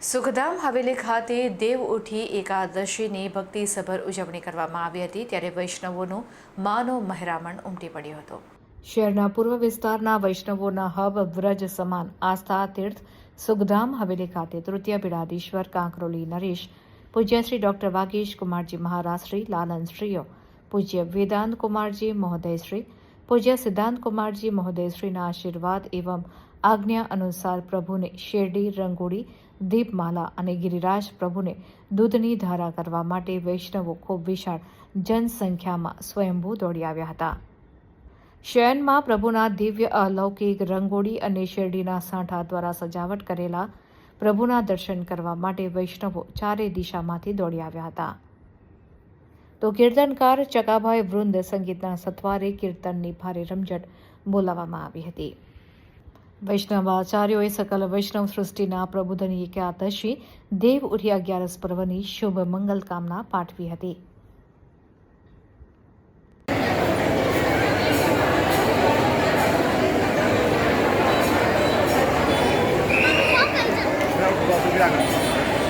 સુખધામ હવેલી ખાતે દેવ ઉઠી એકાદશીની ભક્તિસભર ઉજવણી કરવામાં આવી હતી, ત્યારે વૈષ્ણવોનું માનો મહેરામણ ઉમટી પડ્યો હતો. શહેરના પૂર્વ વિસ્તારના વૈષ્ણવોના હબ વ્રજ સમાન આસ્થા તીર્થ સુખધામ હવેલી ખાતે તૃતીય પીડાધીશ્વર કાંકરોલી નરેશ પૂજ્ય શ્રી ડોક્ટર વાગીશ કુમારજી મહારાજશ્રી લાલનશ્રીઓ, પૂજ્ય વેદાંત કુમારજી મહોદયશ્રી પૂજ્ય સિદ્ધાંત કુમારજી મહોદયશ્રીના આશીર્વાદ એવં આજ્ઞા અનુસાર પ્રભુને શેરડી રંગોળી દીપમાલા અને ગિરિરાજ પ્રભુને દૂધની ધારા કરવા માટે વૈષ્ણવો ખૂબ વિશાળ જનસંખ્યામાં સ્વયંભૂ દોડી આવ્યા હતા. શયનમાં પ્રભુના દિવ્ય, અલૌકિક, રંગોળી અને શેરડીના સાંઠા દ્વારા સજાવટ કરેલા પ્રભુના દર્શન કરવા માટે વૈષ્ણવો ચારે દિશામાંથી દોડી આવ્યા હતા. તો કીર્તનકાર ચકાભાઈ વૃંદ સંગીતના સથવારે કીર્તનની ભારે રમઝટ બોલાવવામાં આવી હતી વૈષ્ણવ આચાર્યોએ સકલ વૈષ્ણવ સૃષ્ટિના પ્રબોધની એકાદશી દેવ ઉઠી અગિયારસ પર્વની શુભ મંગલ કામના પાઠવી હતી não.